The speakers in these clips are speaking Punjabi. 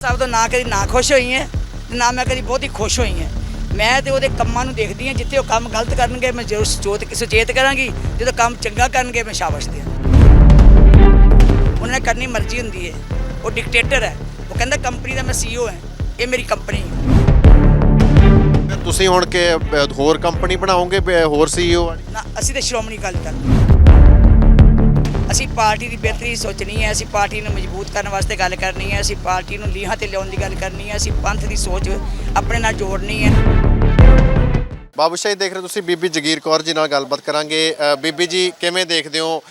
ਸਾਹਿਬ ਤੋਂ ਨਾ ਕਦੀ ਨਾ ਖੁਸ਼ ਹੋਈ ਹੈ ਤੇ ਨਾ ਮੈਂ ਕਦੀ ਬਹੁਤੀ ਖੁਸ਼ ਹੋਈ ਹਾਂ। ਮੈਂ ਤੇ ਉਹਦੇ ਕੰਮਾਂ ਨੂੰ ਦੇਖਦੀ ਹਾਂ ਜਿੱਥੇ ਉਹ ਕੰਮ ਗਲਤ ਕਰਨਗੇ ਮੈਂ ਜ਼ਰੂਰ ਸੋਚ ਸੁਚੇਤ ਕਰਾਂਗੀ ਜਦੋਂ ਕੰਮ ਚੰਗਾ ਕਰਨਗੇ ਮੈਂ ਸ਼ਾਬਾਸ਼ ਦਿਆਂ। ਉਹਨਾਂ ਨੇ ਕਰਨੀ ਮਰਜ਼ੀ ਹੁੰਦੀ ਹੈ। ਉਹ ਡਿਕਟੇਟਰ ਹੈ। ਉਹ ਕਹਿੰਦਾ ਕੰਪਨੀ ਦਾ ਮੈਂ ਸੀਈਓ ਹਾਂ। ਇਹ ਮੇਰੀ ਕੰਪਨੀ ਹੈ। ਤੁਸੀਂ ਹੁਣ ਕਿ ਹੋਰ ਕੰਪਨੀ ਬਣਾਓਗੇ ਬ- ਹੋਰ ਸੀਈਓ ਵਾਲੀ? ਨਾ ਅਸੀਂ ਤੇ ਸ਼੍ਰੋਮਣੀ ਅਕਾਲੀ ਦਲ। ਅਸੀਂ ਪਾਰਟੀ ਦੀ ਬਿਹਤਰੀ ਸੋਚਣੀ ਹੈ ਅਸੀਂ ਪਾਰਟੀ ਨੂੰ ਮਜ਼ਬੂਤ ਕਰਨ ਵਾਸਤੇ ਗੱਲ ਕਰਨੀ ਹੈ ਅਸੀਂ ਪਾਰਟੀ ਨੂੰ ਲੀਹਾਂ ਤੇ ਲਿਆਉਣ ਦੀ ਗੱਲ ਕਰਨੀ ਹੈ ਅਸੀਂ ਪੰਥ ਦੀ ਸੋਚ ਆਪਣੇ ਨਾਲ ਜੋੜਨੀ ਹੈ। ਬਾਬੂ ਸ਼ਾਹੀ ਦੇਖ ਰਹੇ ਤੁਸੀਂ ਬੀਬੀ ਜਗੀਰ ਕੌਰ ਜੀ ਨਾਲ ਗੱਲਬਾਤ ਕਰਾਂਗੇ। ਬੀਬੀ ਜੀ ਕਿਵੇਂ ਦੇਖਦੇ ਹੋ?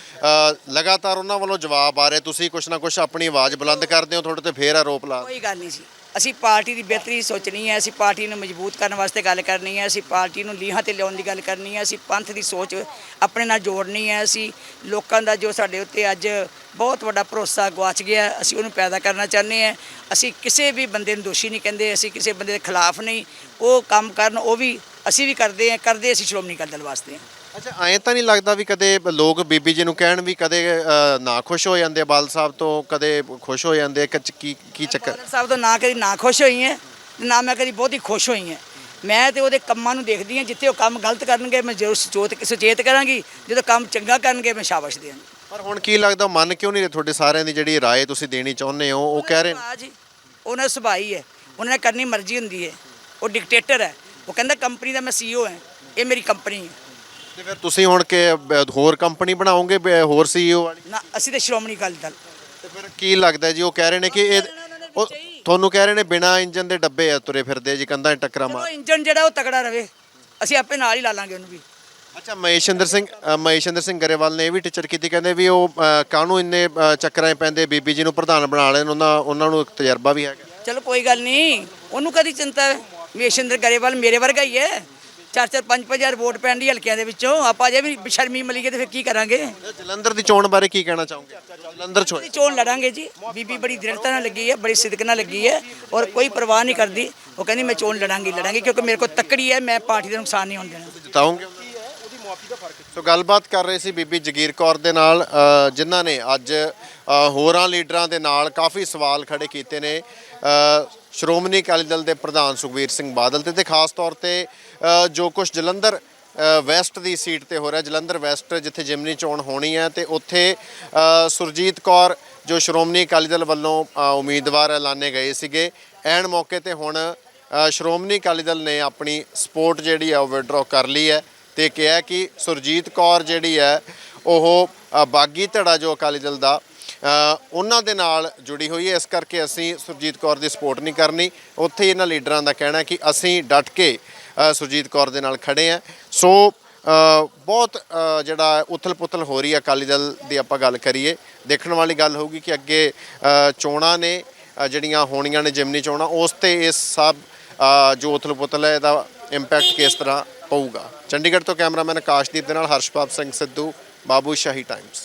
ਲਗਾਤਾਰ ਉਹਨਾਂ ਵੱਲੋਂ ਜਵਾਬ ਆ ਰਹੇ ਤੁਸੀਂ ਕੁਛ ਨਾ ਕੁਛ ਆਪਣੀ ਆਵਾਜ਼ ਬੁਲੰਦ ਕਰਦੇ ਹੋ ਤੁਹਾਡੇ ਤੇ ਫੇਰ ਆਰੋਪ ਲਾ ਕੋਈ ਗੱਲ ਨਹੀਂ ਜੀ। ਅਸੀਂ ਪਾਰਟੀ ਦੀ ਬਿਹਤਰੀ ਸੋਚਣੀ ਹੈ, ਅਸੀਂ ਪਾਰਟੀ ਨੂੰ ਮਜ਼ਬੂਤ ਕਰਨ ਵਾਸਤੇ ਗੱਲ ਕਰਨੀ ਹੈ, ਅਸੀਂ ਪਾਰਟੀ ਨੂੰ ਲੀਹਾਂ ਤੇ ਲਿਆਉਣ ਦੀ ਗੱਲ ਕਰਨੀ ਹੈ, ਅਸੀਂ ਪੰਥ ਦੀ ਸੋਚ ਆਪਣੇ ਨਾਲ ਜੋੜਨੀ ਹੈ, ਅਸੀਂ ਲੋਕਾਂ ਦਾ ਜੋ ਸਾਡੇ ਉੱਤੇ ਅੱਜ ਬਹੁਤ ਵੱਡਾ ਭਰੋਸਾ ਗਵਾਚ ਗਿਆ, ਅਸੀਂ ਉਹਨੂੰ ਪੈਦਾ ਕਰਨਾ ਚਾਹੁੰਦੇ ਹਾਂ। ਅਸੀਂ ਕਿਸੇ ਵੀ ਬੰਦੇ ਨੂੰ ਦੋਸ਼ੀ ਨਹੀਂ ਕਹਿੰਦੇ, ਅਸੀਂ ਕਿਸੇ ਬੰਦੇ ਦੇ ਖਿਲਾਫ ਨਹੀਂ। ਉਹ ਕੰਮ ਕਰਨ, ਉਹ ਵੀ ਅਸੀਂ ਵੀ ਕਰਦੇ ਹਾਂ, ਕਰਦੇ ਅਸੀਂ ਸ਼੍ਰੋਮਣੀ ਅਕਾਲੀ ਦਲ ਵਾਸਤੇ ਹਾਂ। ਅੱਛਾ ਐਂ ਤਾਂ ਨਹੀਂ ਲੱਗਦਾ ਵੀ ਕਦੇ ਲੋਕ ਬੀਬੀ ਜੀ ਨੂੰ ਕਹਿਣ ਵੀ ਕਦੇ ਅ, ਨਾ ਖੁਸ਼ ਹੋ ਜਾਂਦੇ ਆ ਬਾਲ ਸਾਹਿਬ ਤੋਂ ਕਦੇ ਖੁਸ਼ ਹੋ ਜਾਂਦੇ ਆ ਕਿ ਕੀ ਕੀ ਚੱਕਰ? ਬਾਦਲ ਸਾਹਿਬ ਤੋਂ ਨਾ ਕਦੀ ਨਾ ਖੁਸ਼ ਹੋਈ ਹੈ ਤੇ ਨਾ ਮੈਂ ਕਦੀ ਬਹੁਤੀ ਖੁਸ਼ ਹੋਈ ਹਾਂ ਮੈਂ ਤੇ ਉਹਦੇ ਕੰਮਾਂ ਨੂੰ ਦੇਖਦੀ ਹਾਂ ਜਿੱਥੇ ਉਹ ਕੰਮ ਗਲਤ ਕਰਨਗੇ ਮੈਂ ਜ਼ਰੂਰ ਸੁਚੇਤ ਸੁਚੇਤ ਕਰਾਂਗੀ ਜਦੋਂ ਕੰਮ ਚੰਗਾ ਕਰਨਗੇ ਮੈਂ ਸ਼ਾਬਾਸ਼ ਦਿਆਂਗੀ ਪਰ ਹੁਣ ਕੀ ਲੱਗਦਾ ਮੰਨ ਕਿਉਂ ਨਹੀਂ ਰਹੇ ਤੁਹਾਡੇ ਸਾਰਿਆਂ ਦੀ ਜਿਹੜੀ ਰਾਏ ਤੁਸੀਂ ਦੇਣੀ ਚਾਹੁੰਦੇ ਹੋ ਉਹ ਕਹਿ ਰਹੇ ਨੇ? ਸੁਭਾਅ ਜੀ ਉਹਨਾਂ ਦਾ ਸੁਭਾਅ ਹੀ ਹੈ ਉਹਨਾਂ ਨੇ ਕਰਨੀ ਮਰਜ਼ੀ ਹੁੰਦੀ ਹੈ ਉਹ ਡਿਕਟੇਟਰ ਹੈ ਉਹ ਕਹਿੰਦਾ ਕੰਪਨੀ ਦਾ ਮੈਂ ਸੀਈਓ ਹਾਂ ਇਹ ਮੇਰੀ ਕੰਪਨੀ ਹੈ ਤੇ ਫਿਰ ਤੁਸੀਂ ਹੁਣ ਕਿ ਹੋਰ ਕੰਪਨੀ ਬਣਾਓਗੇ ਬ- ਹੋਰ ਸੀਈਓ ਵਾਲੀ? ਨਾ ਅਸੀਂ ਤੇ ਸ਼੍ਰੋਮਣੀ ਅਕਾਲੀ ਦਲ। ਤੇ ਫਿਰ ਕੀ ਲੱਗਦਾ ਜੀ ਉਹ ਕਹਿ ਰਹੇ ਨੇ ਕਿ ਇਹ ਉਹ ਤੁਹਾਨੂੰ ਕਹਿ ਰਹੇ ਨੇ ਬਿਨਾ ਇੰਜਨ ਦੇ ਡੱਬੇ ਆ ਤੁਰੇ ਫਿਰਦੇ ਜੀ ਕੰਧਾਂ 'ਚ ਟੱਕਰਾਂ ਉਹ ਮਾਰ ਇੰਜਨ ਜਿਹੜਾ ਉਹ ਤਕੜਾ ਰਵੇ। ਅਸੀਂ ਆਪੇ ਨਾਲ ਹੀ ਲਾ ਲਾਂਗੇ ਉਹਨੂੰ ਵੀ। ਅੱਛਾ ਮਹੇਸ਼ਿੰਦਰ ਸਿੰਘ ਅ, ਮਹੇਸ਼ਿੰਦਰ ਸਿੰਘ ਗਰੇਵਾਲ ਨੇ ਇਹ ਵੀ ਟੀਚਰ ਕੀਤੀ ਕਹਿੰਦੇ ਵੀ ਉਹ ਅ, ਕਾਹਨੂੰ ਇੰਨੇ ਅ, ਚੱਕਰਾਂ 'ਚ ਪੈਂਦੇ ਬੀਬੀ ਜੀ ਨੂੰ ਪ੍ਰਧਾਨ ਬਣਾ ਲੈਣ ਉਹਨਾਂ ਉਹਨਾਂ ਨੂੰ ਇੱਕ ਤਜਰਬਾ ਵੀ ਹੈਗਾ। ਚਲੋ ਕੋਈ ਗੱਲ ਨਹੀਂ ਉਹਨੂੰ ਕਦੀ ਚਿੰਤਾ ਹੈ? ਗਰੇਵਾਲ ਮੇਰੇ ਵਰਗਾ ਹੀ ਹੈ? ਚਾਰ ਚਾਰ ਪੰਜ ਪੰਜ ਹਜ਼ਾਰ ਵੋਟ ਪੈਣ ਦੀ ਹਲਕਿਆਂ ਦੇ ਵਿੱਚੋਂ। ਆਪਾਂ ਅਜੇ ਵੀ ਸ਼ਰਮੀ ਮਲੀਏ ਤੇ ਫਿਰ ਕੀ ਕਰਾਂਗੇ? ਜਲੰਧਰ ਦੀ ਚੋਣ ਬਾਰੇ ਕੀ ਕਹਿਣਾ ਚਾਹੋਗੇ? ਜਲੰਧਰ ਚੋਣ। ਚੋਣ ਲੜਾਂਗੇ ਜੀ। ਬੀਬੀ ਬੜੀ ਦ੍ਰਿੜਤਾ ਨਾਲ ਲੱਗੀ ਹੈ ਬੜੀ ਸਿਦਕ ਨਾਲ ਲੱਗੀ ਹੈ ਔਰ ਕੋਈ ਪਰਵਾਹ ਨਹੀਂ ਕਰਦੀ। ਉਹ ਕਹਿੰਦੀ ਮੈਂ ਚੋਣ ਲੜਾਂਗੀ ਲੜਾਂਗੀ ਕਿਉਂਕਿ ਮੇਰੇ ਕੋਲ ਤੱਕੜੀ ਹੈ ਮੈਂ ਪਾਰਟੀ ਦਾ ਨੁਕਸਾਨ ਨਹੀਂ ਹੋਣ ਦੇਣਾ। ਜਿਤਾਉਂਗੇ? ਸੋ ਗੱਲਬਾਤ ਕਰ ਰਹੇ ਸੀ ਬੀਬੀ ਜਗੀਰ ਕੌਰ ਦੇ ਨਾਲ ਅ, ਜਿਨ੍ਹਾਂ ਨੇ ਅੱਜ ਅ, ਹੋਰਾਂ ਲੀਡਰਾਂ ਦੇ ਨਾਲ ਕਾਫੀ ਸਵਾਲ ਖੜੇ ਕੀਤੇ ਨੇ। ਅ, ਸ਼੍ਰੋਮਣੀ ਅਕਾਲੀ ਦਲ ਦੇ ਪ੍ਰਧਾਨ ਸੁਖਬੀਰ ਸਿੰਘ ਬਾਦਲ ਤੇ ਤੇ ਖਾਸ ਤੌਰ ਤੇ ਅ, ਜੋ ਕੁਝ ਜਲੰਧਰ ਅ, ਵੈਸਟ ਦੀ ਸੀਟ ਤੇ ਹੋ ਰਿਹਾ ਜਲੰਧਰ ਵੈਸਟ ਜਿੱਥੇ ਜਿਮਨੀ ਚੋਣ ਹੋਣੀ ਹੈ ਤੇ ਉੱਥੇ ਅ, ਸੁਰਜੀਤ ਕੌਰ ਜੋ ਸ਼੍ਰੋਮਣੀ ਅਕਾਲੀ ਦਲ ਵੱਲੋਂ ਅ, ਉਮੀਦਵਾਰ ਐਲਾਨੇ ਗਏ ਸੀਗੇ। ਐਨ ਮੌਕੇ ਤੇ ਹੁਣ ਅ, ਸ਼੍ਰੋਮਣੀ ਅਕਾਲੀ ਦਲ ਨੇ ਆਪਣੀ ਸਪੋਰਟ ਜਿਹੜੀ ਆ ਉਹ ਵਿਡਰਾਅ ਕਰ ਲਈ ਹੈ। ਤੇ ਕਿਹਾ ਕਿ ਸੁਰਜੀਤ ਕੌਰ ਜਿਹੜੀ ਹੈ, ਉਹ ਬਾਗੀ ਧੜਾ ਜੋ ਅਕਾਲੀ ਦਲ ਦਾ ਉਹਨਾਂ ਦੇ ਨਾਲ ਜੁੜੀ ਹੋਈ ਹੈ। ਇਸ ਕਰਕੇ ਅਸੀਂ ਸੁਰਜੀਤ ਕੌਰ ਦੀ ਸਪੋਰਟ ਨਹੀਂ ਕਰਨੀ। ਉੱਥੇ ਇਹਨਾਂ ਲੀਡਰਾਂ ਦਾ ਕਹਿਣਾ ਕਿ ਅਸੀਂ ਡਟ ਕੇ ਸੁਰਜੀਤ ਕੌਰ ਦੇ ਨਾਲ ਖੜੇ ਆ ਸੋ ਬਹੁਤ ਜਿਹੜਾ ਉਥਲ-ਪੁਥਲ ਹੋ ਰਹੀ ਹੈ ਅਕਾਲੀ ਦਲ ਦੀ ਆਪਾਂ ਗੱਲ ਕਰੀਏ, ਦੇਖਣ ਵਾਲੀ ਗੱਲ ਹੋਊਗੀ ਕਿ ਅੱਗੇ ਚੋਣਾਂ ਨੇ ਜਿਹੜੀਆਂ ਹੋਣੀਆਂ ਨੇ ਜਿਮਨੀ ਚੋਣਾਂ, ਉਸ ਤੇ ਇਸ ਸਭ ਜੋ ਉਥਲ-ਪੁਥਲ ਹੈ, ਇਹਦਾ ਇੰਪੈਕਟ ਕਿਸ ਤਰ੍ਹਾਂ ਪਊਗਾ? ਚੰਡੀਗੜ੍ਹ ਤੋਂ ਕੈਮਰਾਮੈਨ ਆਕਾਸ਼ਦੀਪ ਦੇ ਨਾਲ ਹਰਸ਼ਪਾਲ ਸਿੰਘ ਸਿੱਧੂ, ਬਾਬੂ ਸ਼ਾਹੀ ਟਾਈਮਸ